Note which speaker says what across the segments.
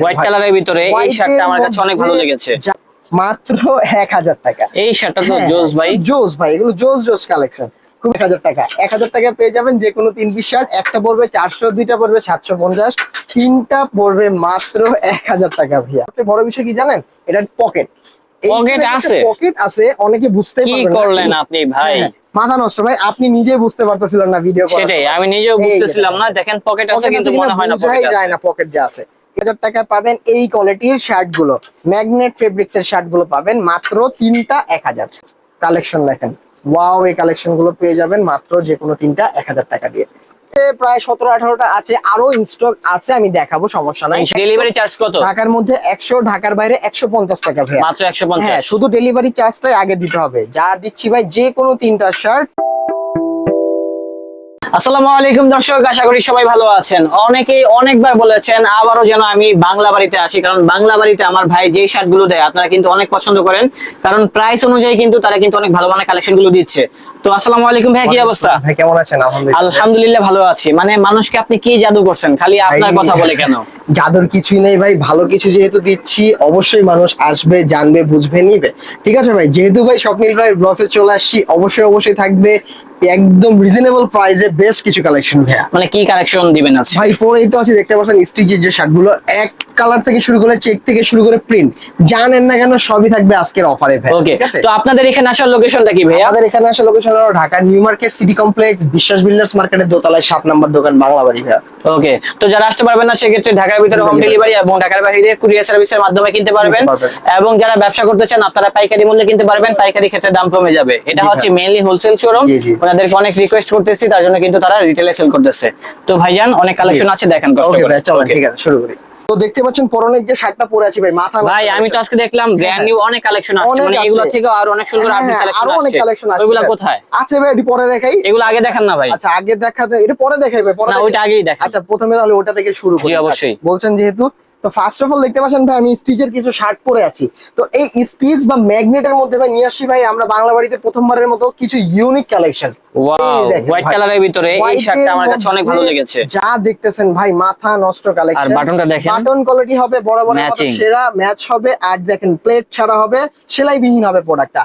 Speaker 1: White কালারের ভিতরে এই শার্টটা আমার কাছে অনেক ভালো লেগেছে।
Speaker 2: মাত্র এক হাজার টাকা।
Speaker 1: এই শার্টটা তো
Speaker 2: হ্যাঁ,
Speaker 1: জোস ভাই।
Speaker 2: জোস ভাই এগুলো জোস জোস কালেকশন খুব এক হাজার টাকা। এক হাজার টাকা পেয়ে যাবেন যে কোনো তিন পিস শার্ট একটা পড়বে চারশো দুইটা পড়বে সাতশো পঞ্চাশ তিনটা পড়বে মাত্র এক হাজার টাকা ভাইয়া। বড় বিষয় কি জানেন? এটা পকেট
Speaker 1: Pocket আছে?
Speaker 2: পকেট আছে অনেকে বুঝতে
Speaker 1: কি করলেন আপনি ভাই?
Speaker 2: হ্যাঁ, মাথা নষ্ট ভাই আপনি নিজে বুঝতে পারতেছিলেন না ভিডিও
Speaker 1: সেটাই আমি নিজেও বুঝতেছিলাম না
Speaker 2: দেখেন।
Speaker 1: পকেট আছে কিন্তু মনে হয় না পকেট
Speaker 2: যায় না পকেট যে আছে। হাজার টাকা পাবেন এই কোয়ালিটির শার্টগুলো ম্যাগনেট ফেব্রিক্স এর শার্টগুলো পাবেন মাত্র তিনটা এক হাজার। কালেকশন দেখেন। ওয়াও এই কালেকশনগুলো পেয়ে যাবেন মাত্র যে কোনো তিনটা এক হাজার টাকা দিয়ে। প্রায় সতেরো আঠারোটা আছে আরও ইনস্টক আছে আমি দেখাবো সমস্যা নাই।
Speaker 1: ডেলিভারি চার্জ কত?
Speaker 2: ঢাকার মধ্যে একশো ঢাকার বাইরে একশো পঞ্চাশ টাকা
Speaker 1: মাত্র একশো
Speaker 2: হ্যাঁ শুধু ডেলিভারি চার্জটাই আগে দিতে হবে। যা দিচ্ছি ভাই যে কোনো তিনটা শার্ট
Speaker 1: আসসালামু আলাইকুম দর্শক আশা করি সবাই ভালো আছেন। অনেকেই অনেকবার বলেছেন আবারও যেন আমি বাংলা বাড়িতে আসি কারণ বাংলা বাড়িতে আমার ভাই যেই শার্টগুলো দেয় আপনারা কিন্তু অনেক পছন্দ করেন কারণ প্রাইস অনুযায়ী কিন্তু তারা কিন্তু অনেক ভালো মানের কালেকশনগুলো দিচ্ছে। তো আসসালামু আলাইকুম ভাই কি অবস্থা?
Speaker 2: ভাই কেমন আছেন? আলহামদুলিল্লাহ।
Speaker 1: আলহামদুলিল্লাহ ভালো আছি। মানে মানুষকে আপনি কি জাদু করছেন? খালি আপনার কথা বলে কেন?
Speaker 2: জাদুর কিছুই নেই ভাই ভালো কিছু যেহেতু দিচ্ছি অবশ্যই মানুষ আসবে জানবে বুঝবে নিবে। ঠিক আছে ভাই যেহেতু ভাই স্বপ্নিল ভাই ব্লগসে চলে আসছি অবশ্যই অবশ্যই থাকবে। একদম রিজনেবল প্রাইসে বেস্ট কিছু কালেকশন ভাইয়া।
Speaker 1: মানে কি কালেকশন দিবেন আছে
Speaker 2: ভাই পরেই তো আছে দেখতে পাচ্ছেন স্টিচের যে শার্টগুলো এক কালার থেকে শুরু করে চেক থেকে শুরু করে প্রিন্ট জানেন না কেন সবই থাকবে আজকের অফারে ভাই
Speaker 1: ওকে
Speaker 2: ঠিক আছে?
Speaker 1: তো আপনাদের এখানে আসার লোকেশনটা কি ভাইয়া?
Speaker 2: আমাদের এখানে আসা লোকেশন হলো Dhaka New Market City Complex Biswas Builders মার্কেটের দোতলায় সাত নম্বর দোকান বাংলা বাড়ি ভাইয়া।
Speaker 1: ওকে তো যারা আসতে পারবেন না সেক্ষেত্রে ঢাকার ভিতরে হোম ডেলিভারি এবং ঢাকার বাইরে কুরিয়ার সার্ভিসের মাধ্যমে কিনতে পারবেন। এবং যারা ব্যবসা করতে চান আপনারা পাইকারি মূল্যে কিনতে পারবেন পাইকারি ক্ষেত্রে দাম কমে যাবে। এটা হচ্ছে
Speaker 2: ভাই।
Speaker 1: Mainly wholesale showroom. ওনাদেরকে অনেক রিকোয়েস্ট করতেছি তার জন্য কিন্তু তারা রিটেলে সেল করতেছে। তো ভাইজান অনেক কালেকশন আছে দেখেন কষ্ট করে।
Speaker 2: চলো ঠিক আছে শুরু করি। তো দেখতে পাচ্ছেন পরনের যে শার্টটা পরে আছি ভাই মাথা
Speaker 1: ভাই আমি তো আজকে দেখলাম ব্র্যান্ড নিউ অনেক কালেকশন আসছে। মানে। এগুলো থেকে আরও অনেক সুন্দর
Speaker 2: হ্যাঁ,
Speaker 1: কালেকশন
Speaker 2: অনেক কালেকশন
Speaker 1: আসছে কোথায়?
Speaker 2: আছে ভাই এটি পরে দেখাই।
Speaker 1: এগুলো আগে দেখান না ভাই।
Speaker 2: আচ্ছা আগে দেখাতে এটা পরে দেখাই ভাই পরে
Speaker 1: না ওইটা আগেই
Speaker 2: আচ্ছা প্রথমে তাহলে ওটা থেকে শুরু করি
Speaker 1: জি, অবশ্যই।
Speaker 2: বলছেন যেহেতু তো ফার্স্ট অফ অল দেখতে পাচ্ছেন ভাই আমি স্টিচের কিছু শার্ট পরে আছি। তো এই স্টিচ বা ম্যাগনেটের মধ্যে ভাই নিয়ে আসি ভাই আমরা বাংলা বাড়িতে প্রথমবারের মতো কিছু ইউনিক কালেকশন
Speaker 1: হোয়াইট কালারের ভিতরে এই শার্টটা আমার কাছে অনেক ভালো লেগেছে।
Speaker 2: যা দেখতেছেন ভাই মাথা নষ্ট কালেকশন
Speaker 1: আর বাটনটা দেখেন।
Speaker 2: বাটন কোয়ালিটি হবে বড় বড় সেরা ম্যাচ হবে আর দেখেন প্লেট ছাড়া হবে সেলাই বিহীন হবে প্রোডাক্টটা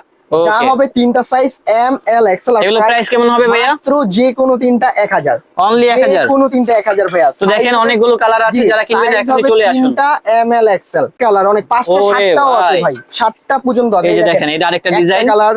Speaker 2: যা হবে তিনটা সাইজ এম এল এক্সেল
Speaker 1: এগুলো প্রাইস কেমন হবে ভাইয়া?
Speaker 2: মাত্র যে কোনো তিনটা এক হাজার।
Speaker 1: অনলি এক হাজার?
Speaker 2: কোনো তিনটা এক হাজার ভাইয়া।
Speaker 1: তো দেখেন অনেকগুলো কালার আছে যারা কিনবেন এখনই চলে আসুন।
Speaker 2: তিনটা এম এল এক্সেল কালার অনেক পাঁচটা সাতটাও আছে
Speaker 1: ভাই।
Speaker 2: ভাই। সাতটা পর্যন্ত আছে
Speaker 1: এই যে দেখেন, এটা আরেকটা ডিজাইন
Speaker 2: কালার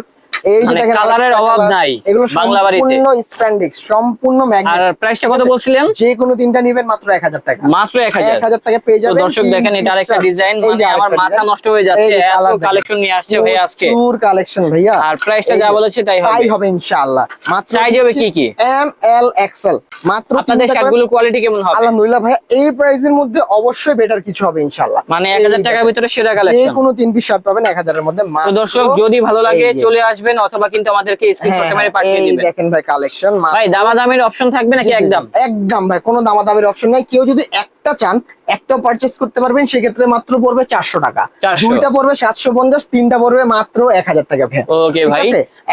Speaker 2: এই যে
Speaker 1: মানে
Speaker 2: দেখেন
Speaker 1: এর অভাব নাই
Speaker 2: এগুলো
Speaker 1: বাংলা বাড়িতে।
Speaker 2: সম্পূর্ণ স্প্যান্ডিক্স সম্পূর্ণ
Speaker 1: আর প্রাইসটা কত বলছিলেন?
Speaker 2: যে কোনো তিনটা নেবেন মাত্র এক হাজার টাকা।
Speaker 1: মাত্র এক হাজার।
Speaker 2: এক হাজার টাকা পেয়ে যাবেন
Speaker 1: দর্শক দেখেন এটা আরেকটা ডিজাইন মানে আমার মাথা নষ্ট হয়ে যাচ্ছে এত কালেকশন নিয়ে আসছে ভাই আজকে।
Speaker 2: প্রচুর কালেকশন ভাইয়া।
Speaker 1: আর price টা
Speaker 2: এই
Speaker 1: যা বলেছে তাই হবে।
Speaker 2: তাই হবে ইনশাআল্লাহ। মাত্র
Speaker 1: হবে কি কি?
Speaker 2: এম এল এক্সেল মাত্র
Speaker 1: আপনাদের কোয়ালিটি কেমন হবে?
Speaker 2: আলহামদুলিল্লাহ ভাই এই প্রাইসের মধ্যে অবশ্যই বেটার কিছু হবে ইনশাআল্লাহ।
Speaker 1: মানে এক হাজার
Speaker 2: এই
Speaker 1: টাকার ভিতরে সেরা
Speaker 2: যে
Speaker 1: কালেকশন
Speaker 2: কোনো তিন পিস শার্ট পাবেন এক হাজারের মধ্যে
Speaker 1: দর্শক যদি ভালো লাগে
Speaker 2: এই যে।
Speaker 1: আসবেন অথবা কিন্তু আমাদেরকে স্ক্রিনশট
Speaker 2: হ্যাঁ,
Speaker 1: মেরে
Speaker 2: হ্যাঁ,
Speaker 1: পাঠিয়ে
Speaker 2: এই
Speaker 1: দিবেন।
Speaker 2: দেখেন ভাই কালেকশন
Speaker 1: ভাই দামাদামির অপশন থাকবে নাকি একদম?
Speaker 2: একদম ভাই কোনো দামাদামির অপশন নাই। কেউ যদি একটা চান একটা পারচেজ করতে পারবেন সেক্ষেত্রে মাত্র পড়বে চারশো টাকা। দুইটা পড়বে সাতশো পঞ্চাশ তিনটা পড়বে মাত্র এক হাজার টাকা ভাই।
Speaker 1: ওকে ভাই।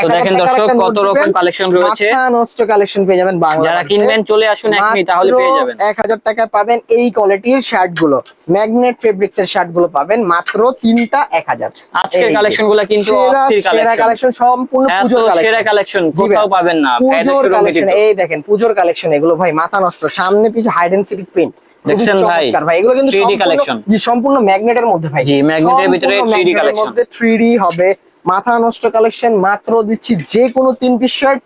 Speaker 1: তো দেখেন দর্শক কত রকম কালেকশন রয়েছে।
Speaker 2: নষ্ট কালেকশন পেয়ে যাবেন বাংলা
Speaker 1: যারা কিনবেন চলে আসুন এখনই তাহলে পেয়ে যাবেন।
Speaker 2: এক হাজার টাকা পাবেন এই কোয়ালিটির শার্টগুলো ম্যাগনেট ফেব্রিক্স এর শার্টগুলো পাবেন মাত্র তিনটা এক হাজার।
Speaker 1: আজকের কালেকশনগুলো কিন্তু অস্থির কালেকশন
Speaker 2: কালেকশন সম্পূর্ণ
Speaker 1: এত
Speaker 2: পুজোর
Speaker 1: সেরা
Speaker 2: কালেকশন
Speaker 1: কালেকশন কোথাও পাবেন না
Speaker 2: পুজোর কালেকশন এই দেখেন পুজোর কালেকশন এগুলো ভাই মাথা নষ্ট। সামনে পিছে হাইড এন্ড সিটি প্রিন্ট
Speaker 1: দেখছেন ভাই?
Speaker 2: ভাই। এগুলো কিন্তু
Speaker 1: 3D
Speaker 2: সম্পূর্ণ- জি সম্পূর্ণ ম্যাগনেটের মধ্যে ভাই।
Speaker 1: জি, ম্যাগনেটের ভিতরে
Speaker 2: সম্পূর্ণ
Speaker 1: 3D
Speaker 2: magnet মধ্যে 3D হবে। মাথা নষ্ট কালেকশন মাত্র দিচ্ছি যে কোনো তিন পিস শার্ট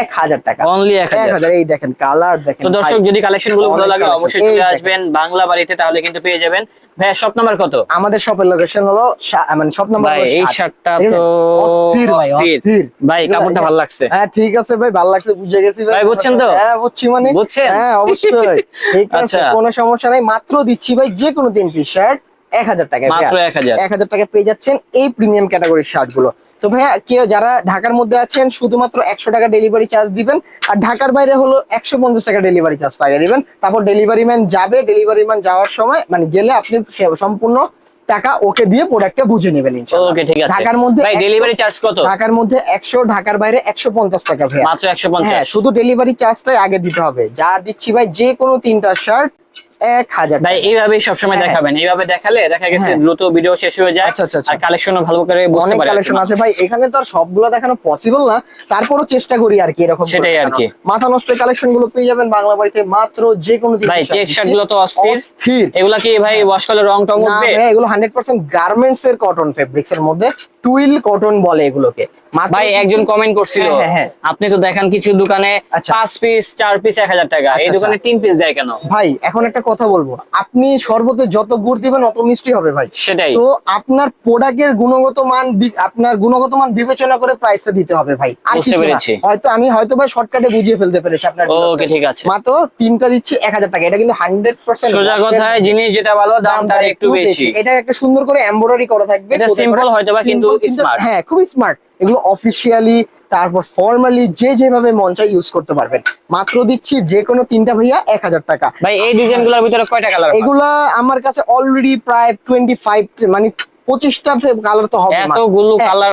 Speaker 2: এক হাজার টাকা।
Speaker 1: অনলি এক হাজার।
Speaker 2: এই দেখেন কালার দেখেন
Speaker 1: তো দর্শক যদি কালেকশনগুলো ভালো লাগে অবশ্যই চলে আসবেন বাংলা বাড়িতে তাহলে কিন্তু পেয়ে যাবেন। ভাই শপ নাম্বার কত?
Speaker 2: আমাদের শপের লোকেশন হলো মানে শপ নাম্বার
Speaker 1: ভাই এই শার্টটা তো
Speaker 2: অস্থির ভাই
Speaker 1: অস্থির। ভাই কাপড়টা ভালো লাগছে।
Speaker 2: হ্যাঁ ঠিক আছে ভাই ভালো লাগছে বুঝে গেছি
Speaker 1: ভাই, বুঝছেন তো?
Speaker 2: হ্যাঁ বুঝছি মানে।
Speaker 1: বুঝছেন?
Speaker 2: হ্যাঁ অবশ্যই। ঠিক আছে
Speaker 1: আচ্ছা।
Speaker 2: কোনো সমস্যা নাই। মাত্র দিচ্ছি ভাই যে কোনো তিন পিস শার্ট এক হাজার টাকা
Speaker 1: মাত্র 1000
Speaker 2: এক হাজার। টাকা পেয়ে যাচ্ছেন এই প্রিমিয়াম ক্যাটাগরির শার্টগুলো। তো ভাইয়া কেউ যারা ঢাকার মধ্যে আছেন শুধুমাত্র একশো টাকা ডেলিভারি চার্জ দিবেন আর ঢাকার বাইরে হলো একশো পঞ্চাশ টাকা ডেলিভারি চার্জ টাকা দিবেন। তারপর ডেলিভারি ম্যান যাবে ডেলিভারি ম্যান যাওয়ার সময় মানে গেলে আপনি সম্পূর্ণ টাকা ওকে দিয়ে প্রোডাক্টটা বুঝে নেবেন
Speaker 1: ওকে ঠিক আছে।
Speaker 2: ঢাকার মধ্যে
Speaker 1: ভাই ডেলিভারি চার্জ কত?
Speaker 2: ঢাকার মধ্যে একশো ঢাকার বাইরে একশো পঞ্চাশ টাকা ভাইয়া।
Speaker 1: মাত্র একশো
Speaker 2: হ্যাঁ শুধু ডেলিভারি চার্জটাই আগে দিতে হবে। যা দিচ্ছি ভাই যে কোনো তিনটা শার্ট এক হাজার
Speaker 1: ভাই এইভাবেই সবসময়
Speaker 2: হ্যাঁ।
Speaker 1: দেখাবেন। এইভাবে দেখালে দেখা গেছে
Speaker 2: হ্যাঁ।
Speaker 1: দ্রুত ভিডিও শেষ হয়ে যায়।
Speaker 2: আচ্ছা, আচ্ছা, আচ্ছা।
Speaker 1: আর কালেকশনও ভালো করে বুঝতে পারে
Speaker 2: কালেকশন আছে। ভাই এখানে তো আর সবগুলো দেখানো পসিবল না। তারপরও চেষ্টা করি আর কি এরকম
Speaker 1: সেটাই আর কি।
Speaker 2: মাথা নষ্ট কালেকশনগুলো পেয়ে যাবেন বাংলা বাড়িতে মাত্র যে কোনো দিন
Speaker 1: ভাই চেক শার্টগুলো তো অস্থির। এগুলা কি ভাই ওয়াশ করলে রং টং উঠবে?
Speaker 2: এগুলো হান্ড্রেড পার্সেন্ট গার্মেন্টস এর কটন ফেব্রিক্স এর মধ্যে। টুইল কটন বলে এগুলোকে।
Speaker 1: ভাই একজন কমেন্ট করছিল
Speaker 2: হ্যাঁ, হ্যাঁ, হ্যাঁ।
Speaker 1: আপনি তো দেখান কিছু দোকানে
Speaker 2: আচ্ছা।
Speaker 1: পাঁচ পিস চার পিস এক হাজার টাকা। এই
Speaker 2: আচ্ছা,
Speaker 1: দোকানে তিন পিস দেয় কেন?
Speaker 2: ভাই এখন একটা কথা বলব। আপনি শরবতে যত গুড় দিবেন অত মিষ্টি হবে ভাই।
Speaker 1: সেটাই।
Speaker 2: তো আপনার প্রোডাক্টের গুণগত মান আপনার গুণগত মান বিবেচনা করে প্রাইসটা দিতে হবে ভাই। আর কিছু না। হয়তো আমি হয়তো ভাই শর্টকাটে বুঝিয়ে ফেলতে পেরেছি আপনার
Speaker 1: ওকে ঠিক আছে।
Speaker 2: মাত্র তিনটা দিচ্ছি এক হাজার টাকা। এটা কিন্তু হান্ড্রেড পার্সেন্ট
Speaker 1: সোজা কথায় জিনিস যেটা ভালো দামটা একটু বেশি।
Speaker 2: এটা একটা সুন্দর করে এমব্রয়ডারি করা থাকবে
Speaker 1: এটা
Speaker 2: করে?
Speaker 1: হয়তো বা কিন্তু
Speaker 2: হ্যাঁ খুবই স্মার্ট এগুলো অফিসিয়ালি তারপর ফর্মালি যে যেভাবে মন চাই ইউজ করতে পারবেন। মাত্র দিচ্ছি যে কোনো তিনটা ভাইয়া এক হাজার টাকা।
Speaker 1: ভাই এই ভিতরে কয়টা কালার
Speaker 2: এগুলা আমার কাছে অলরেডি প্রায় টোয়েন্টি ফাইভ মানে পঁচিশটা কালার তো হবে হ্যাঁ,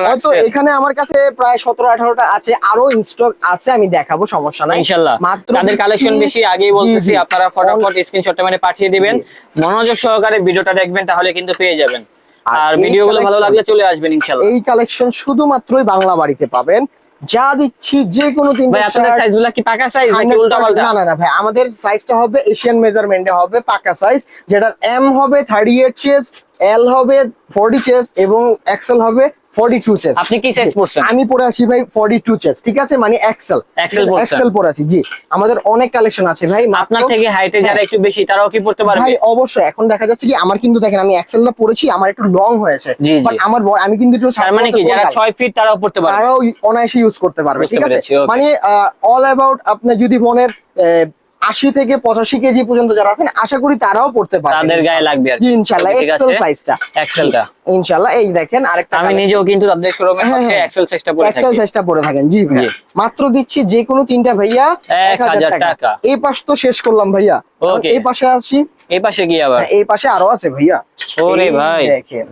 Speaker 2: হয়তো এখানে আমার কাছে প্রায় সতেরো আঠারোটা আছে। আরও ইনস্টক আছে আমি দেখাবো সমস্যা নাই।
Speaker 1: ইনশাল্লাহ।
Speaker 2: মাত্র
Speaker 1: তাদের কালেকশন বেশি আগেই বলতেছি। আপনারা ফটাফট স্ক্রিনশটটা মানে পাঠিয়ে দিবেন। মনোযোগ সহকারে ভিডিওটা দেখবেন তাহলে কিন্তু পেয়ে যাবেন।
Speaker 2: আর
Speaker 1: ভিডিওগুলো ভালো লাগলে চলে আসবেন ইনশাআল্লাহ
Speaker 2: এই কালেকশন শুধুমাত্রই বাংলা বাড়িতে পাবেন। যা দিচ্ছি যে কোনো তিন
Speaker 1: ভাই আপনাদের সাইজগুলো কি পাকা সাইজ নাকি উল্টা পাল্টা?
Speaker 2: না না না ভাই আমাদের সাইজটা হবে এশিয়ান মেজারমেন্টে হবে পাকা সাইজ যেটা এম হবে থার্টি এইট চেস এল হবে ফর্টি চেস এবং এক্সেল হবে
Speaker 1: আপনি কি?
Speaker 2: আমি পরে আছি ভাই ঠিক আছে? মানে এক্সেল
Speaker 1: XL
Speaker 2: এক্সেল পরে আছি জি। আমাদের অনেক কালেকশন আছে ভাই
Speaker 1: আপনার থেকে হাইটে যারা। একটু বেশি তারাও কি পড়তে পারবে?
Speaker 2: ভাই অবশ্যই। এখন দেখা যাচ্ছে কি আমার কিন্তু দেখেন আমি এক্সেলটা পড়েছি আমার একটু লং হয়েছে। আমার আমি কিন্তু একটু
Speaker 1: তার মানে কি যারা ছয় ফিট তারাও পড়তে পারবে।
Speaker 2: তারাও অনায়াসে ইউজ করতে পারবে ঠিক আছে. মানে অল অ্যাবাউট আপনার যদি মনের আশি থেকে পঁচাশি কেজি পর্যন্ত যারা আছেন আশা করি তারাও পড়তে পারবে
Speaker 1: তাদের গায়ে লাগবে
Speaker 2: জি ইনশাল্লাহ এক্সেল সাইজটা
Speaker 1: এক্সেলটা
Speaker 2: ইনশাল্লাহ এই দেখেন আরেকটা
Speaker 1: আমি নিজেও কিন্তু তাদের শোরুমে
Speaker 2: হ্যাঁ,
Speaker 1: হচ্ছে
Speaker 2: হ্যাঁ।
Speaker 1: এক্সেল সাইজটা পরে
Speaker 2: এক্সেল সাইজটা পরে থাকেন। জি ভাইয়া। মাত্র দিচ্ছি যে কোনো তিনটা ভাইয়া
Speaker 1: এক হাজার টাকা।
Speaker 2: এই পাশ তো শেষ করলাম ভাইয়া. এই পাশে আসি।
Speaker 1: এই পাশে কি আবার।
Speaker 2: হ্যাঁ, এই পাশে আরও আছে ভাইয়া।
Speaker 1: ওরে ভাই।
Speaker 2: দেখেন।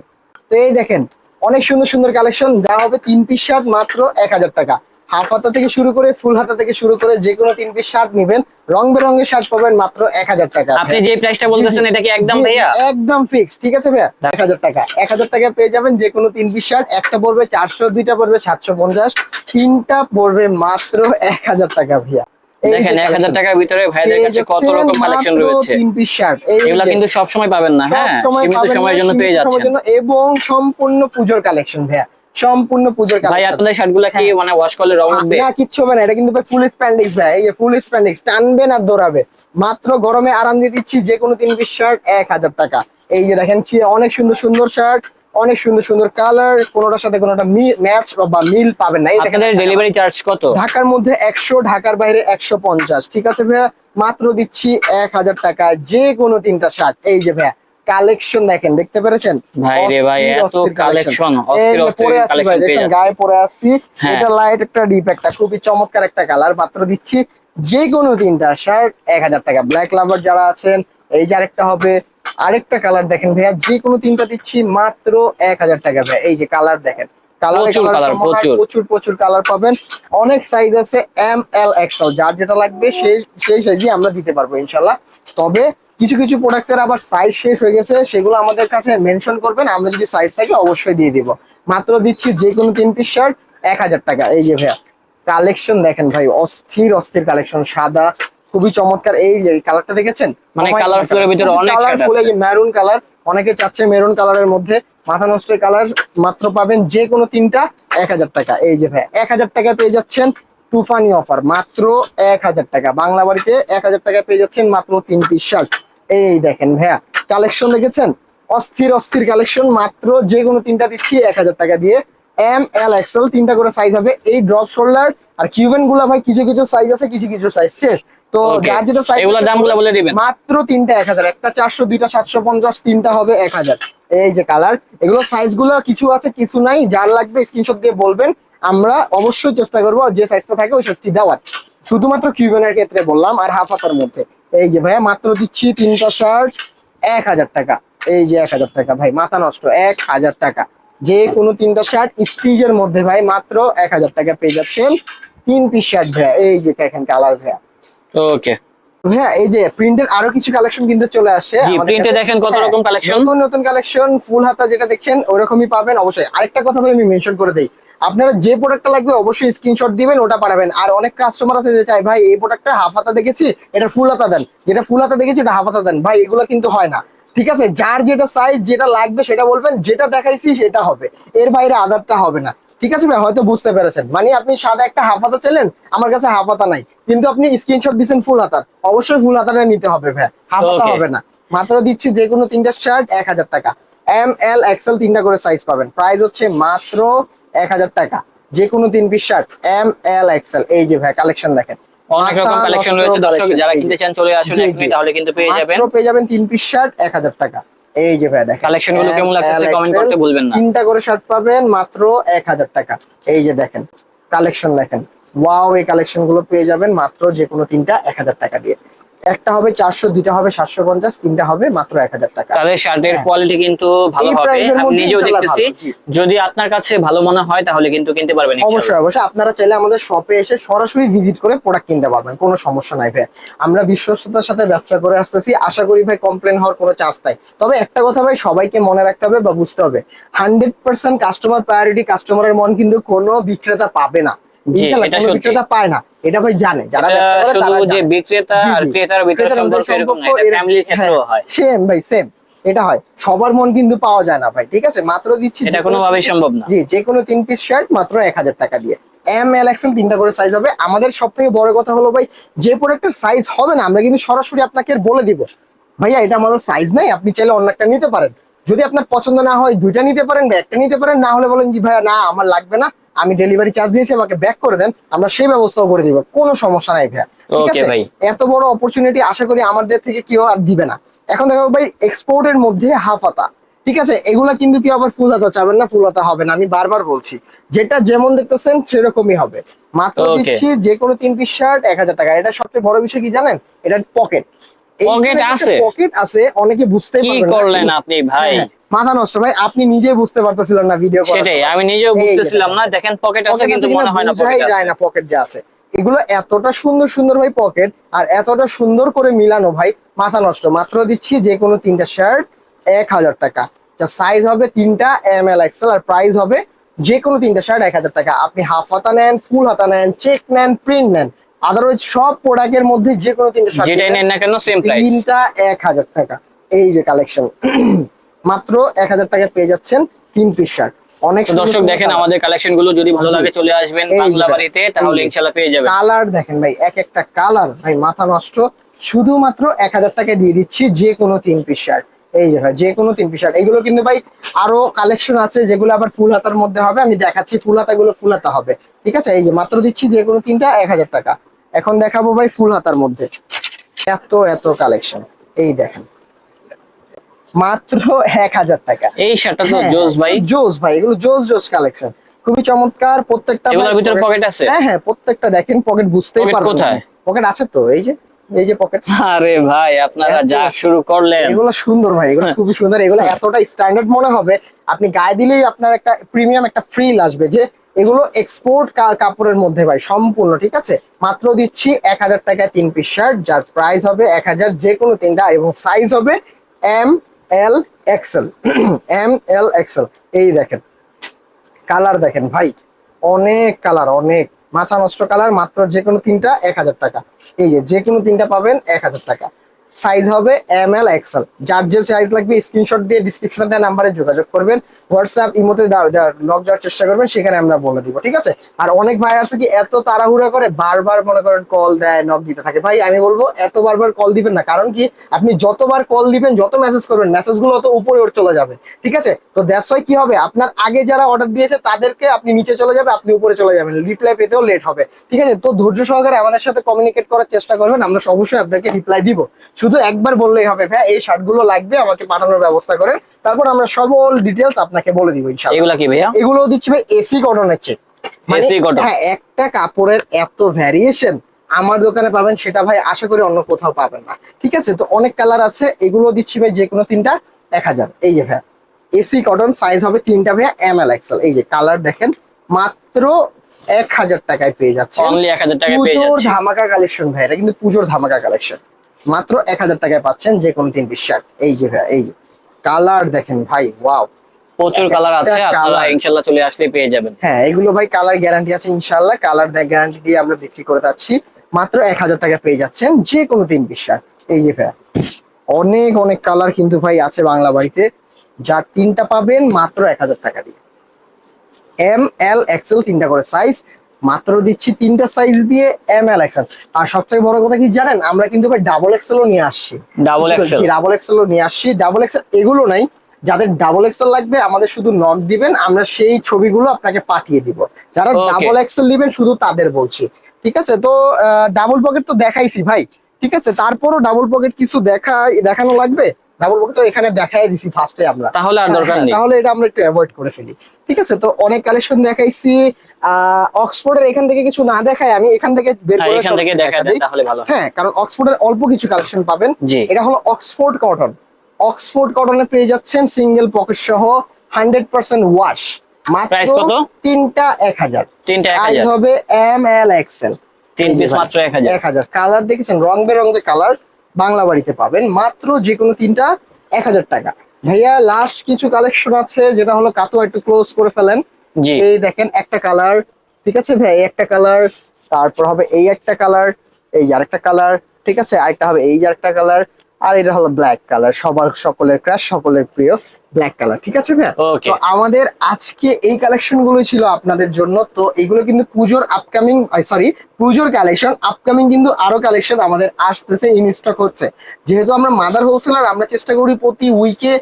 Speaker 2: তো এই দেখেন অনেক সুন্দর সুন্দর কালেকশন যা হবে তিন পিস শার্ট মাত্র এক হাজার টাকা। হাফ হাতা থেকে শুরু করে ফুল হাতা থেকে শুরু করে যে কোনো তিন পিস শার্ট নিবেন। রং বেরঙের শার্ট পাবেন মাত্র এক হাজার টাকা।
Speaker 1: আপনি যে প্রাইসটা বলতেছেন এটা কি একদম ভাইয়া?
Speaker 2: একদম ফিক্স ঠিক আছে ভাইয়া? এক হাজার টাকা। এক হাজার টাকা পেয়ে যাবেন যে কোনো তিন পিস শার্ট একটা পড়বে চারশো দুইটা পড়বে সাতশো পঞ্চাশ তিনটা পড়বে মাত্র এক হাজার টাকা ভাইয়া।
Speaker 1: দেখেন এক হাজার। টাকার ভিতরে ভাইদের কাছে কত রকম কালেকশন রয়েছে।
Speaker 2: তিন পিস শার্ট
Speaker 1: এগুলা কিন্তু সব সময় পাবেন না হ্যাঁ? সীমিত সময়ের জন্য পেয়ে যাচ্ছেন।
Speaker 2: এবং সম্পূর্ণ পুজোর কালেকশন ভাইয়া। সম্পূর্ণ পুজোর
Speaker 1: ভাই
Speaker 2: কালেকশন
Speaker 1: আপনাদের শার্টগুলা কি মানে ওয়াশ করলে রং উঠবে?
Speaker 2: না কিচ্ছু হবে না এটা কিন্তু ফুল স্প্যান্ডিক্স ভাই এই ফুল স্প্যান্ডিক্স টানবেন আর দৌড়াবে। মাত্র গরমে আরাম দিয়ে দিচ্ছি যে কোনো তিন পিস শার্ট এক হাজার টাকা। এই যে দেখেন কি অনেক সুন্দর সুন্দর শার্ট অনেক সুন্দর সুন্দর কালার কোনোটার সাথে কোনোটা ম্যাচ বা মিল পাবেন না।
Speaker 1: আপনাদের ডেলিভারি চার্জ কত?
Speaker 2: ঢাকার মধ্যে একশো ঢাকার বাইরে একশো পঞ্চাশ। ঠিক আছে ভাইয়া? মাত্র দিচ্ছি এক হাজার টাকা যে কোনো তিনটা শার্ট এই যে ভাইয়া কালেকশন দেখেন দেখতে পেরেছেন?
Speaker 1: ভাই রে ভাই, এত
Speaker 2: এই
Speaker 1: অস্থির অস্থির
Speaker 2: ভাই,
Speaker 1: পেয়ে
Speaker 2: গায়ে পরে আসছি
Speaker 1: হ্যাঁ।
Speaker 2: এটা লাইট একটা ডিপ একটা খুবই চমৎকার একটা কালার মাত্র দিচ্ছি। যে কোনো তিনটা শার্ট এক হাজার টাকা। ব্ল্যাক লাভার যারা আছেন এই যে আরেকটা হবে। আরেকটা কালার দেখেন ভাইয়া যে কোনো তিনটা দিচ্ছি মাত্র এক হাজার টাকা ভাই। এই যে কালার দেখেন। কালার
Speaker 1: প্রচুর প্রচুর।
Speaker 2: প্রচুর প্রচুর কালার পাবেন। অনেক সাইজ আছে এম এল এক্সেল যার যেটা লাগবে সেই সেই সাইজই আমরা দিতে পারব ইনশাল্লাহ তবে কিছু কিছু প্রোডাক্টস এর আবার সাইজ শেষ হয়ে গেছে সেগুলো আমাদের কাছে মেনশন করবেন আমরা যদি সাইজ থাকে অবশ্যই দিয়ে দিব। মাত্র দিচ্ছি যে কোনো তিন পিস শার্ট এক হাজার টাকা। এই যে ভাইয়া কালেকশন দেখেন ভাই অস্থির অস্থির কালেকশন সাদা খুবই চমৎকার। এই যে কালারটা দেখেছেন?
Speaker 1: মানে ভিতরে অনেক shade
Speaker 2: কালারফুল এই যে মেরুন কালার অনেকে চাচ্ছে মেরুন কালারের মধ্যে। মাথা নষ্ট কালার মাত্র পাবেন যে কোনো তিনটা এক হাজার টাকা। এই যে ভাই এক হাজার টাকা পেয়ে যাচ্ছেন তুফানি অফার মাত্র এক হাজার টাকা। বাংলা বাড়িতে এক হাজার টাকা পেয়ে যাচ্ছেন মাত্র তিন পিস শার্ট এই দেখেন ভাইয়া কালেকশন দেখেছেন? অস্থির অস্থির কালেকশন মাত্র যে কোনো তিনটা দিচ্ছি এক হাজার টাকা দিয়ে। এম এল এক্সেল তিনটা করে সাইজ হবে। এই ড্রপ শোল্ডার আর কিউবেনগুলা ভাই কিছু কিছু সাইজ আছে কিছু কিছু সাইজ শেষ। তো যার যেটা সাইজ
Speaker 1: এগুলোর দামগুলো বলে দিবেন।
Speaker 2: মাত্র তিনটা এক হাজার। একটা চারশো দুইটা সাতশো পঞ্চাশ তিনটা হবে এক হাজার। এই যে কালার এগুলো সাইজগুলো কিছু আছে কিছু নাই। যার লাগবে স্ক্রিনশট দিয়ে বলবেন। আমরা অবশ্যই চেষ্টা করব যে সাইজটা থাকে ওই সাইজটি দেওয়ার। শুধুমাত্র কিউবেনের ক্ষেত্রে বললাম আর হাফ হাতার মধ্যে। এই যে ভাইয়া মাত্র দিচ্ছি তিনটা শার্ট এক হাজার টাকা। এই যে এক হাজার টাকা ভাই মাথা নষ্ট এক হাজার টাকা। যে কোনো তিনটা শার্ট স্পিজের মধ্যে ভাই মাত্র এক হাজার টাকা পেয়ে যাচ্ছেন তিন পিস শার্ট ভাইয়া। এই যে দেখেন কালার ভাইয়া।
Speaker 1: ওকে।
Speaker 2: হ্যাঁ এই যে প্রিন্টের আরও কিছু কালেকশন কিন্তু চলে।
Speaker 1: দেখেন কত
Speaker 2: হ্যাঁ,
Speaker 1: রকম collection।
Speaker 2: নতুন নতুন কালেকশন ফুল হাতা যেটা দেখছেন ওরকমই পাবেন। অবশ্যই আরেকটা কথা ভাই আমি মেনশন করে দেই। আপনারা যে প্রোডাক্টটা লাগবে অবশ্যই স্ক্রিনশট দিবেন ওটা পাঠাবেন। আর অনেক কাস্টমার আছে যে চাই ভাই এই প্রোডাক্টটা হাফ হাতা দেখেছি এটা ফুল হাতা দেন। যেটা ফুল হাতা দেখেছি এটা হাফ হাতা দেন। ভাই এগুলো কিন্তু হয় না। ঠিক আছে? যার যেটা সাইজ যেটা লাগবে সেটা বলবেন যেটা দেখাইছি সেটা হবে। এর বাইরে আদারটা হবে না। ঠিক আছে ভাই? হয়তো বুঝতে পেরেছেন। মানে আপনি সাদা একটা হাফ হাতা চাইলেন আমার কাছে হাফ হাতা নাই। কিন্তু আপনি স্ক্রিনশট দিচ্ছেন ফুল হাতার অবশ্যই ফুল হাতাটা নিতে হবে ভাই। হাফ হাতা হবে না। মাত্র দিচ্ছি যে কোনো তিনটা শার্ট এক হাজার টাকা। এম এল এক্সেল তিনটা করে সাইজ পাবেন। প্রাইস হচ্ছে মাত্র এক হাজার টাকা। যে কোনো তিন piece shirt M L XL এই যে ভাই কালেকশন দেখেন।
Speaker 1: অনেক রকম কালেকশন রয়েছে। দর্শক যারা কিনতে চান চলে আসুন
Speaker 2: জি,
Speaker 1: এখনই
Speaker 2: জি।
Speaker 1: তাহলে কিন্তু পেয়ে যাবেন।
Speaker 2: পেয়ে যাবেন তিন পিস শার্ট এক হাজার টাকা। এই যে ভাই দেখেন।
Speaker 1: Collection গুলো কেমন লাগতেছে?
Speaker 2: ML,
Speaker 1: করতে ভুলবেন না।
Speaker 2: তিনটা করে শার্ট পাবেন মাত্র এক হাজার টাকা। এই যে দেখেন কালেকশন দেখেন। ওয়াও এই কালেকশনগুলো পেয়ে যাবেন মাত্র যে কোনো তিনটা এক হাজার টাকা দিয়ে। একটা হবে চারশো দুইটা হবে সাতশো পঞ্চাশ তিনটা হবে মাত্র এক হাজার টাকা।
Speaker 1: তাহলে শার্টের
Speaker 2: হ্যাঁ।
Speaker 1: কোয়ালিটি কিন্তু ভালো হবে। আমি
Speaker 2: মধ্যে
Speaker 1: নিজেও দেখতেছি। যদি আপনার কাছে ভালো মনে হয় তাহলে কিন্তু কিনতে পারবেন
Speaker 2: অবশ্যই অবশ্যই। আপনারা চাইলে আমাদের শপে এসে সরাসরি ভিজিট করে প্রোডাক্ট কিনতে পারবেন কোনো সমস্যা নাই ভাই। আমরা বিশ্বস্ততার সাথে ব্যবসা করে আসতেছি। আশা করি ভাই কমপ্লেন হওয়ার কোনো চান্স নাই। তবে একটা কথা ভাই সবাইকে মনে রাখতে হবে বা বুঝতে হবে। হান্ড্রেড পার্সেন্ট কাস্টমার প্রায়োরিটি কাস্টমারের মন কিন্তু কোনো বিক্রেতা পাবে না।
Speaker 1: জি,
Speaker 2: ইনশাল্লাহ
Speaker 1: এটা
Speaker 2: কোনো
Speaker 1: সত্যি।
Speaker 2: বিক্রেতা পায় না। এটা ভাই জানে যারা
Speaker 1: এটা
Speaker 2: ব্যবসা করে তারা
Speaker 1: শুধু যে বিক্রেতা আর ক্রেতার ভিতরে সম্পর্ক এরকম এটা ফ্যামিলির ক্ষেত্রেও
Speaker 2: হ্যাঁ,
Speaker 1: হয়।
Speaker 2: সেম ভাই সেম এটা হয়। সবার মন কিন্তু পাওয়া যায় না ভাই ঠিক আছে? মাত্র দিচ্ছি
Speaker 1: এটা
Speaker 2: যে
Speaker 1: সম্ভব না।
Speaker 2: জি যে কোনো তিন পিস শার্ট মাত্র এক হাজার টাকা দিয়ে। এম এল এক্সেল তিনটা করে সাইজ হবে। আমাদের সব থেকে বড় কথা হলো ভাই যে প্রোডাক্টের সাইজ হবে না আমরা কিন্তু সরাসরি আপনাকে বলে দিব। ভাইয়া এটা আমাদের সাইজ নাই আপনি চাইলে অন্য একটা নিতে পারেন। যদি আপনার পছন্দ না হয় দুইটা নিতে পারেন বা একটা নিতে পারেন না হলে বলেন যে ভাইয়া না আমার লাগবে না। আমি ডেলিভারি চার্জ দিয়েছি আমাকে ব্যাক করে দেন আমরা সেই ব্যবস্থাও করে দিব। কোনো সমস্যা নাই ভাইয়া। ঠিক আছে?
Speaker 1: ভাই।
Speaker 2: এত বড় অপরচুনিটি আশা করি আমাদের থেকে কেউ আর দিবে না। এখন দেখো ভাই এক্সপোর্টের মধ্যে হাফ হাতা ঠিক আছে? এগুলা কিন্তু কেউ আবার ফুল হাতা চাবেন না ফুল হাতা হবে না। আমি বারবার বলছি যেটা যেমন দেখতেছেন সেরকমই হবে। মাত্র দিচ্ছি যে কোনো তিন পিস শার্ট এক হাজার টাকা। এটা সবচেয়ে বড় বিষয় কি জানেন? এটা পকেট
Speaker 1: Pocket আছে?
Speaker 2: পকেট আছে অনেকে বুঝতে
Speaker 1: কি
Speaker 2: পারবেন না।
Speaker 1: করলেন আপনি ভাই?
Speaker 2: হ্যাঁ, মাথা নষ্ট ভাই আপনি নিজে বুঝতে পারতেছিলেন না ভিডিও
Speaker 1: সেটাই আমি নিজেও বুঝতেছিলাম না দেখেন পকেট আছে কিন্তু মনে হয় না পকেট
Speaker 2: যায় না পকেট যে আছে। এগুলো এতটা সুন্দর সুন্দর ভাই পকেট আর এতটা সুন্দর করে মিলানো ভাই মাথা নষ্ট। মাত্র দিচ্ছি যে কোনো তিনটা শার্ট এক হাজার টাকা। যা সাইজ হবে তিনটা এম এল এক্সেল আর প্রাইস হবে যে কোনো তিনটা শার্ট এক হাজার টাকা। আপনি হাফ হাতা নেন ফুল হাতা নেন চেক নেন প্রিন্ট নেন। আদারওয়াইজ সব প্রোডাক্টের মধ্যে যে কোনো তিনটা শার্ট
Speaker 1: নেন না কেন সেম প্রাইস
Speaker 2: তিনটা এক হাজার টাকা। এই যে কালেকশন মাত্র এক হাজার টাকা পেয়ে যাচ্ছেন তিন পিস শার্ট অনেক
Speaker 1: দর্শক দেখেন আমাদের কালেকশনগুলো যদি ভালো লাগে চলে আসবেন বাংলা বাড়িতে তাহলে। ইনশাল্লাহ পেয়ে যাবেন।
Speaker 2: কালার দেখেন ভাই এক একটা কালার ভাই মাথা নষ্ট। শুধুমাত্র এক হাজার টাকা দিয়ে দিচ্ছি যে কোনো তিন পিস শার্ট এই যে ভাই যে কোনো তিন পিস শার্ট এগুলো কিন্তু ভাই আরও কালেকশন আছে যেগুলো আবার ফুল হাতার মধ্যে হবে। আমি দেখাচ্ছি ফুল হাতা গুলো ফুল হাতা হবে। ঠিক আছে? এই যে মাত্র দিচ্ছি যে কোনো তিনটা এক হাজার টাকা। এখন দেখাবো ভাই ফুল হাতার মধ্যে। এত এত কালেকশন এই দেখেন। মাত্র এক হাজার টাকা।
Speaker 1: এই শার্টটা তো
Speaker 2: হ্যাঁ,
Speaker 1: জোস ভাই।
Speaker 2: জোস ভাই এগুলো জোস জোস কালেকশন খুবই চমৎকার প্রত্যেকটা
Speaker 1: এগুলোর ভিতরে pocket আছে?
Speaker 2: হ্যাঁ হ্যাঁ প্রত্যেকটা দেখেন পকেট বুঝতেই পারবেন।
Speaker 1: কোথায়?
Speaker 2: পকেট আছে তো এই যে এই যে পকেট
Speaker 1: আরে ভাই আপনারা যা শুরু করলেন।
Speaker 2: এগুলো সুন্দর ভাই এগুলো
Speaker 1: হ্যাঁ।
Speaker 2: খুবই সুন্দর। এগুলো এতটা স্ট্যান্ডার্ড মনে হবে আপনি গায়ে দিলেই আপনার একটা প্রিমিয়াম একটা ফ্রিল আসবে যে এগুলো এক্সপোর্ট কাপড়ের মধ্যে ভাই সম্পূর্ণ ঠিক আছে? মাত্র দিচ্ছি এক হাজার টাকায় তিন পিস শার্ট যার প্রাইস হবে এক হাজার যে কোনো তিনটা এবং সাইজ হবে M L XL, M L XL. এই দেখেন, কালার দেখেন ভাই, অনেক কালার, অনেক। মাথা নষ্ট কালার মাত্র যে কোনো তিনটা এক হাজার টাকা। এই যে যে কোনো তিনটা পাবেন এক হাজার টাকা। সাইজ হবে এম এল এক্সেল যার যে সাইজ লাগবে, স্ক্রিনশট দিয়ে ডিসক্রিপশনে দেওয়া নাম্বারে যোগাযোগ করবেন। হোয়াটসঅ্যাপ, ইমোতে লক দেওয়ার চেষ্টা করবেন, সেখানে আমরা বলে দিব, ঠিক আছে? আর অনেক ভাই আছে কি, এত তাড়াহুড়া করে বারবার মনে করেন কল দেয় নক দিতে থাকে। ভাই, আমি বলব, এত বারবার কল দিবেন না। কারণ কি, আপনি যতবার কল দিবেন, যত মেসেজ করবেন মেসেজগুলো অত উপরে ওর চলে যাবে, ঠিক আছে? তো দ্যাটস ওয়াই কি হবে, আপনার আগে যারা অর্ডার দিয়েছে, তাদেরকে আপনি নিচে চলে যাবে, আপনি উপরে চলে যাবেন। রিপ্লাই পেতেও লেট হবে, ঠিক আছে? তো ধৈর্য সহকারে আমাদের সাথে কমিউনিকেট করার চেষ্টা করবেন, আমরা অবশ্যই আপনাকে রিপ্লাই দিব। শুধু একবার বললেই হবে ভাই এই শার্টগুলো লাগবে আমাকে পাঠানোর ব্যবস্থা করেন তারপর আমরা সকল ডিটেলস আপনাকে বলে দিব ইনশাআল্লাহ।
Speaker 1: এগুলা কি ভাইয়া?
Speaker 2: এগুলো দিচ্ছি ভাই এসি কটনের চেক
Speaker 1: AC cotton?
Speaker 2: হ্যাঁ একটা কাপড়ের এত ভ্যারিয়েশন আমার দোকানে পাবেন সেটা ভাই আশা করি অন্য কোথাও পাবেন না। ঠিক আছে? তো অনেক কালার আছে এগুলো দিচ্ছি ভাই যে কোনো তিনটা এক হাজার। এই যে ভাই এসি কটন সাইজ হবে তিনটা ভাইয়া এম এল এক্সেল এই যে কালার দেখেন মাত্র এক হাজার টাকায় পেয়ে পুজোর
Speaker 1: যাচ্ছে
Speaker 2: ধামাকা কালেকশন ভাই এটা কিন্তু পুজোর ধামাকা কালেকশন মাত্র এক হাজার টাকায় পাচ্ছেন যে কোনো তিন পিস শার্ট এই যে ভাই এই কালার দেখেন ভাই ওয়াও
Speaker 1: প্রচুর কালার আছে আপনারা। ইনশাল্লাহ চলে আসলে পেয়ে যাবেন।
Speaker 2: হ্যাঁ এগুলো ভাই কালার গ্যারান্টি আছে ইনশাল্লাহ। কালার গ্যারান্টি দিয়ে আমরা বিক্রি করে যাচ্ছি। মাত্র এক হাজার টাকা পেয়ে যাচ্ছেন যে কোনো তিন পিস শার্ট এই যে ভাই অনেক অনেক কালার কিন্তু ভাই আছে বাংলা বাড়িতে। যার তিনটা পাবেন মাত্র এক হাজার টাকা দিয়ে। এম এল এক্সেল তিনটা করে সাইজ মাত্র দিচ্ছি তিনটা সাইজ দিয়ে এম এল এক্সেল আর সবথেকে বড় কথা কি জানেন? আমরা কিন্তু ডাবল এক্সেলও নিয়ে আসছি।
Speaker 1: Double XL?
Speaker 2: ডাবল এক্সেলও নিয়ে আসছি। ডাবল এক্সেল এগুলো নাই। যাদের ডাবল এক্সেল লাগবে আমাদের শুধু নক দিবেন। আমরা সেই ছবিগুলো আপনাকে পাঠিয়ে দিব। যারা ডাবল এক্সেল নেবেন শুধু তাদের বলছি। ঠিক আছে? তো ডাবল পকেট তো দেখাইছি ভাই। ঠিক আছে? তারপরও ডাবল পকেট কিছু দেখা দেখানো লাগবে? ডাবল তো এখানে দেখাই দিছি ফার্স্টে আমরা।
Speaker 1: তাহলে আর দরকার
Speaker 2: হ্যাঁ,
Speaker 1: নেই।
Speaker 2: তাহলে এটা আমরা একটু অ্যাভয়েড করে ফেলি। ঠিক আছে? তো অনেক কালেকশন দেখাইছি। অক্সফোর্ডের এখান থেকে কিছু না দেখাই আমি এখান থেকে বের
Speaker 1: হ্যাঁ
Speaker 2: করে
Speaker 1: এখান থেকে
Speaker 2: সরাসরি
Speaker 1: দেখা
Speaker 2: দেখা
Speaker 1: দেন তাহলে ভালো হ্যাঁ।
Speaker 2: কারণ অক্সফোর্ডের অল্প কিছু কালেকশন পাবেন। এটা হলো অক্সফোর্ড কটন অক্সফোর্ড কটনে পেয়ে যাচ্ছেন সিঙ্গেল পকেট সহ হান্ড্রেড পার্সেন্ট ওয়াশ মাত্র? তিনটা এক হাজার।
Speaker 1: তিনটা 1000
Speaker 2: সাইজ হবে এম এল এক্সেল
Speaker 1: তিন পিস মাত্র এক হাজার।
Speaker 2: এক হাজার। কালার দেখেছেন? রং বেরঙে কালার বাংলা বাড়িতে পাবেন। মাত্র যে কোনো তিনটা এক হাজার টাকা। ভাইয়া লাস্ট কিছু কালেকশন আছে যেটা হলো কাতুয়া একটু ক্লোজ করে ফেলেন। এই দেখেন একটা কালার ঠিক আছে ভাই? এই একটা কালার তারপর হবে এই একটা কালার এই আরেকটা কালার ঠিক আছে? আরেকটা হবে এই আরেকটা কালার আর এটা হলো ব্ল্যাক কালার সবার সকলের ক্রাশ সকলের প্রিয় ব্ল্যাক কালার ঠিক আছে ভাই তো আমাদের আজকে এই কালেকশনগুলো ছিল আপনাদের জন্য তো এগুলো কিন্তু পুজোর আপকামিং সরি পুজোর কালেকশন আপকামিং কিন্তু আরও কালেকশন আমাদের আসতেছে ইন স্টক হচ্ছে। যেহেতু আমরা মাদার হোলসেলার আমরা চেষ্টা করি প্রতি উইকে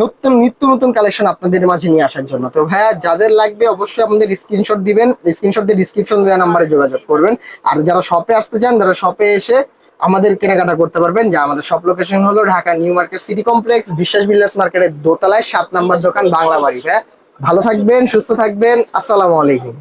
Speaker 2: নতুন নিত্য নতুন কালেকশন আপনাদের মাঝে নিয়ে আসার জন্য। তো ভাইয়া যাদের লাগবে অবশ্যই আমাদের স্ক্রিনশট দিবেন স্ক্রিনশট দিয়ে ডিসক্রিপশন দেওয়া নাম্বারে যোগাযোগ করবেন। আর যারা শপে আসতে চান তারা শপে এসে আমাদের কেনাকাটা করতে পারবেন, যা আমাদের সব লোকেশন হলো Dhaka New Market City Complex, Biswas Builders মার্কেটের দোতলায় সাত নাম্বার দোকান, বাংলা বাড়ি। হ্যাঁ ভালো থাকবেন, সুস্থ থাকবেন, আসসালামু আলাইকুম।